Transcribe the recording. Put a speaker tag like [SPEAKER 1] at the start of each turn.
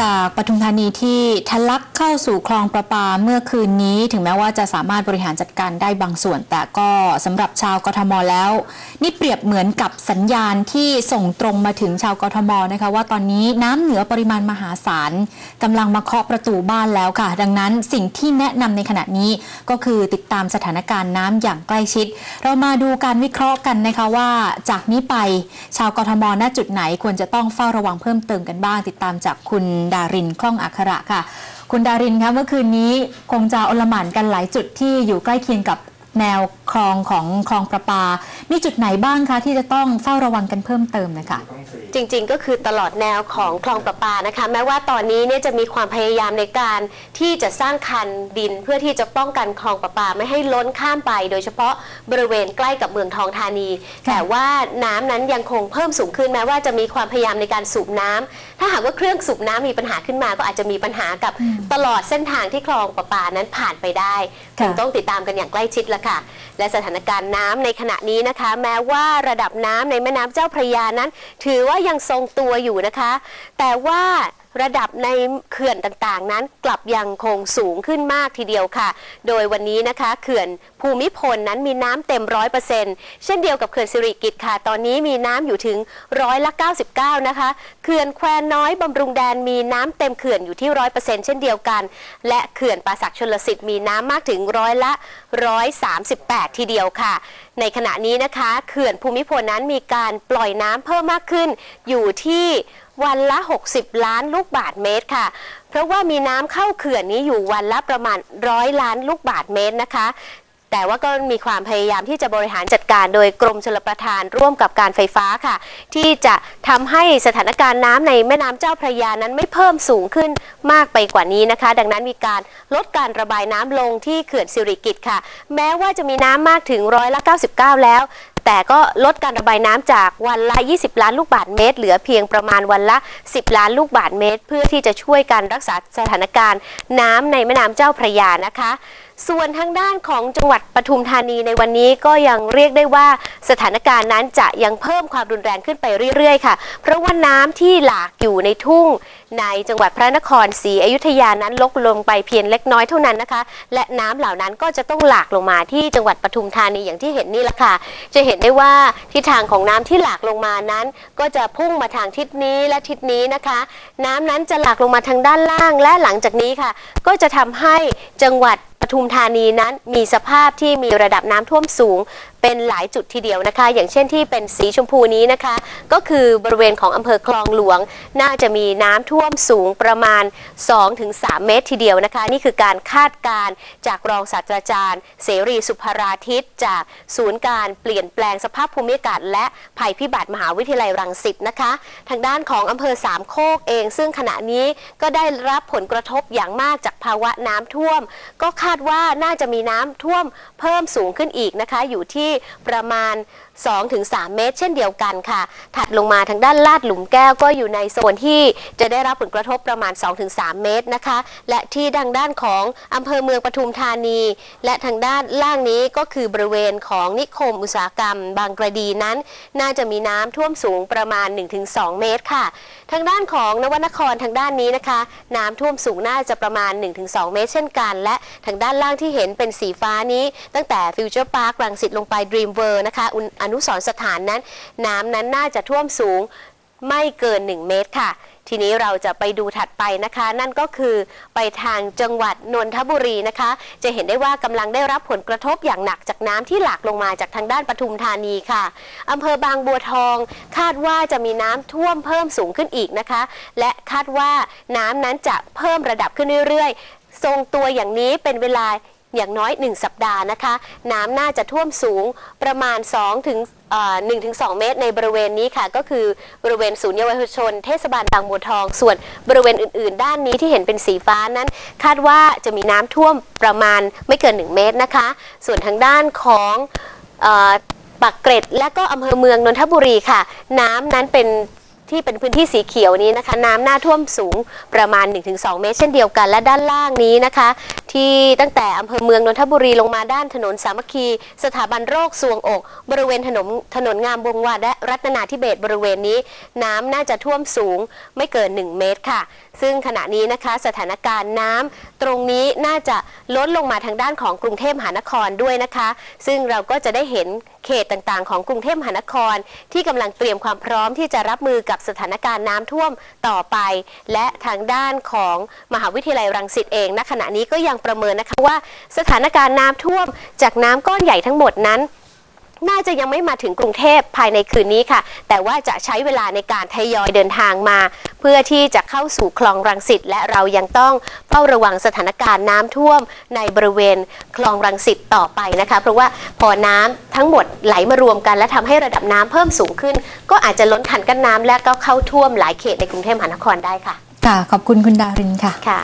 [SPEAKER 1] จากปทุมธานีที่ทะลักเข้าสู่คลองประปาเมื่อคืนนี้ ถึงแม้ว่าจะสามารถบริหารจัดการได้บางส่วน แต่ก็สำหรับชาวกทมแล้ว นี่เปรียบเหมือนกับสัญญาณที่ส่งตรงมาถึงชาวกทมนะคะ ว่าตอนนี้น้ำเหนือปริมาณมหาศาลกำลังมาเคาะประตูบ้านแล้วค่ะ ดังนั้นสิ่งที่แนะนำในขณะนี้ก็คือติดตามสถานการณ์น้ำอย่างใกล้ชิด เรามาดูการวิเคราะห์กันนะคะว่า จากนี้ไปชาวกทมณจุดไหนควรจะต้องเฝ้าระวังเพิ่มเติมกันบ้างติดตามจากคุณดารินคล่องอัคระค่ะ คุณดารินคะเมื่อคืนนี้คงจะอลหม่านกันหลายจุดที่อยู่ใกล้เคียงกับแนว คลองของคลองประปา มีจุดไหนบ้างคะที่จะต้องเฝ้าระวังกันเพิ่มเติมนะคะ
[SPEAKER 2] จริงๆก็คือตลอดแนวของคลองประปานะคะ แม้ว่าตอนนี้เนี่ยจะมีความพยายามในการที่จะสร้างคันดินเพื่อที่จะป้องกันคลองประปาไม่ให้ล้นข้ามไป โดยเฉพาะบริเวณใกล้กับเมืองทองธานี แต่ว่าน้ำนั้นยังคงเพิ่มสูงขึ้นแม้ว่าจะมีความพยายามในการสูบน้ำถ้าหากว่าเครื่องสูบน้ำมีปัญหาขึ้นมาก็อาจจะมีปัญหากับ
[SPEAKER 1] อืม
[SPEAKER 2] ตลอดเส้นทางที่คลองประปานั้นผ่านไปได้ค
[SPEAKER 1] ค่ะ
[SPEAKER 2] งต้องติดตามกันอย่างใกล้ชิดละค่ะและสถานการณ์น้ำในขณะนี้นะคะ แม้ว่าระดับน้ำในแม่น้ำเจ้าพระยานั้น ถือว่ายังทรงตัวอยู่นะคะ แต่ว่า ระดับในเขื่อนต่างๆ นั้นกลับยังคงสูงขึ้นมากทีเดียวค่ะ โดยวันนี้นะคะเขื่อนภูมิพลนั้นมีน้ำเต็มร้อยเปอร์เซ็นต์เช่นเดียวกับเขื่อนสิริกิติ์ค่ะ ตอนนี้มีน้ำอยู่ถึงร้อยละ99 นะคะ เขื่อนแควน้อยบำรุงแดนมีน้ำเต็มเขื่อนอยู่ที่ร้อยเปอร์เซ็นต์เช่นเดียวกัน และเขื่อนป่าสักชลสิทธิ์มีน้ำมากถึงร้อยละ138ทีเดียวค่ะ ในขณะนี้นะคะเขื่อนภูมิพลนั้นมีการปล่อยน้ำเพิ่มมากขึ้นอยู่ที่ วันละ 60 ล้านลูกบาทเมตรค่ะ เพราะว่ามีน้ำเข้าเขื่อนนี้อยู่วันละประมาณร้อยล้านลูกบาทเมตรนะคะ แต่ว่าก็มีความพยายามที่จะบริหารจัดการโดยกรมชลประทานร่วมกับการไฟฟ้าค่ะ ที่จะทำให้สถานการณ์น้ำในแม่น้ำเจ้าพระยานั้นไม่เพิ่มสูงขึ้นมากไปกว่านี้นะคะ ดังนั้นมีการลดการระบายน้ำลงที่เขื่อนสิริกิติ์ค่ะ แม้ว่าจะมีน้ำมากถึงร้อยละ99 แล้ว แต่ก็ลดการระบายน้ำจากวันละ 20 ล้านลูกบาศก์เมตร เหลือเพียงประมาณวันละ 10 ล้านลูกบาศก์เมตร เพื่อที่จะช่วยการรักษาสถานการณ์น้ำในแม่น้ำเจ้าพระยานะคะส่วนทางด้านของจังหวัดปทุมธานีในวันนี้ก็ยังเรียกได้ว่าสถานการณ์นั้นจะยังเพิ่มความรุนแรงขึ้นไปเรื่อยๆ ค่ะ เพราะว่าน้ำที่หลากอยู่ในทุ่งในจังหวัดพระนครศรีอยุธยานั้นลดลงไปเพียงเล็กน้อยเท่านั้นนะคะ และน้ำเหล่านั้นก็จะต้องหลากลงมาที่จังหวัดปทุมธานีอย่างที่เห็นนี่แหละค่ะ จะเห็นได้ว่าทิศทางของน้ำที่หลากลงมานั้น ก็จะพุ่งมาทางทิศนี้และทิศนี้นะคะ น้ำนั้นจะหลากลงมาทางด้านล่างและหลังจากนี้ค่ะ ก็จะทำให้จังหวัด ทุมธานีนั้นมีสภาพที่มีระดับน้ำท่วมสูง เป็นหลายจุดทีเดียวนะคะ อย่างเช่นที่เป็นสีชมพูนี้นะคะ ก็คือบริเวณของอำเภอคลองหลวง น่าจะมีน้ำท่วมสูงประมาณ 2-3 เมตรทีเดียวนะคะ นี่คือการคาดการณ์จากรองศาสตราจารย์ เสรีสุภราทิตจากศูนย์การเปลี่ยนแปลงสภาพภูมิอากาศ และภัยพิบัติมหาวิทยาลัยรังสิตนะคะ ทางด้านของอำเภอสามโคกเอง ซึ่งขณะนี้ก็ได้รับผลกระทบอย่างมากจากภาวะน้ำท่วม ก็คาดว่าน่าจะมีน้ำท่วมเพิ่มสูงขึ้นอีกนะคะ อยู่ที่ประมาณ 2-3 เมตร เช่นเดียวกันค่ะ ถัดลงมาทางด้านลาดหลุมแก้วก็อยู่ในโซนที่จะได้รับผลกระทบประมาณ 2-3 เมตรนะคะ และที่ดังด้านของอำเภอเมืองปทุมธานี และทางด้านล่างนี้ก็คือบริเวณของนิคมอุตสาหกรรม บางกระดีนั้น น่าจะมีน้ำท่วมสูงประมาณ 1-2 เมตรค่ะ ทางด้านของนวนครทางด้านนี้นะคะ น้ำท่วมสูงน่าจะประมาณ 1-2 เมตร เช่นกัน และทางด้านล่างที่เห็นเป็นสีฟ้านี้ ตั้งแต่ฟิวเจอร์พาร์ครังสิตลงไปดรีมเวอร์นะคะอุนอนุสรณ์สถานนั้น น้ำนั้นน่าจะท่วมสูงไม่เกิน 1 เมตรค่ะ ทีนี้เราจะไปดูถัดไปนะคะ นั่นก็คือไปทางจังหวัดนนทบุรีนะคะ จะเห็นได้ว่ากำลังได้รับผลกระทบอย่างหนักจากน้ำที่หลากลงมาจากทางด้านปทุมธานีค่ะอำเภอบางบัวทอง คาดว่าจะมีน้ำท่วมเพิ่มสูงขึ้นอีกนะคะ และคาดว่าน้ำนั้นจะเพิ่มระดับขึ้นเรื่อยๆ ทรงตัวอย่างนี้เป็นเวลา อย่างน้อย 1 สัปดาห์นะคะ น้ำน่าจะท่วมสูงประมาณ2ถึงเอ่อ1ถึง2เมตรในบริเวณนี้ค่ะ ก็คือบริเวณศูนย์เยาวชน เทศบาลบางบัวทอง ส่วนบริเวณอื่น ๆ ด้านนี้ที่เห็นเป็นสีฟ้านั้น คาดว่าจะมีน้ำท่วมประมาณไม่เกิน 1 เมตรนะคะ ส่วนทางด้านของอปักเกร็ดและก็อำเภอเมืองนนทบุรีค่ะ น้ำนั้นเป็น ที่เป็นพื้นที่สีเขียวนี้นะคะ น้ำหน้าท่วมสูงประมาณ 1-2 เมตร เช่นเดียวกัน และด้านล่างนี้นะคะ ที่ตั้งแต่อำเภอเมืองนนทบุรีลงมาด้านถนนสามัคคี สถาบันโรคสวงอก บริเวณถนนถนนงามวงวานและรัตนาธิเบศบริเวณนี้ น้ำน่าจะท่วมสูงไม่เกิน 1 เมตรค่ะ ซึ่งขณะนี้นะคะสถานการณ์น้ำตรงนี้น่าจะลดลงมาทางด้านของกรุงเทพมหานครด้วยนะคะ ซึ่งเราก็จะได้เห็นเขตต่างๆ ของกรุงเทพมหานคร ที่กำลังเตรียมความพร้อมที่จะรับมือกับสถานการณ์น้ำท่วมต่อไป และทางด้านของมหาวิทยาลัยรังสิตเองณขณะนี้ก็ยังประเมินนะคะว่าสถานการณ์น้ำท่วมจากน้ำก้อนใหญ่ทั้งหมดนั้น น่าจะยังไม่มาถึงกรุงเทพภายในคืนนี้ค่ะ แต่ว่าจะใช้เวลาในการทยอยเดินทางมา เพื่อที่จะเข้าสู่คลองรังสิตและเรายังต้องเฝ้าระวังสถานการณ์น้ำท่วมในบริเวณคลองรังสิตต่อไปนะคะ เพราะว่าพอน้ำทั้งหมดไหลมารวมกัน และทำให้ระดับน้ำเพิ่มสูงขึ้น ก็อาจจะล้นคันกั้นน้ำและก็เข้าท่วมหลายเขตในกรุงเทพมหานครได้ค่ะ
[SPEAKER 1] ค่ะขอบคุณคุณดารินค่ะ
[SPEAKER 2] ค่ะ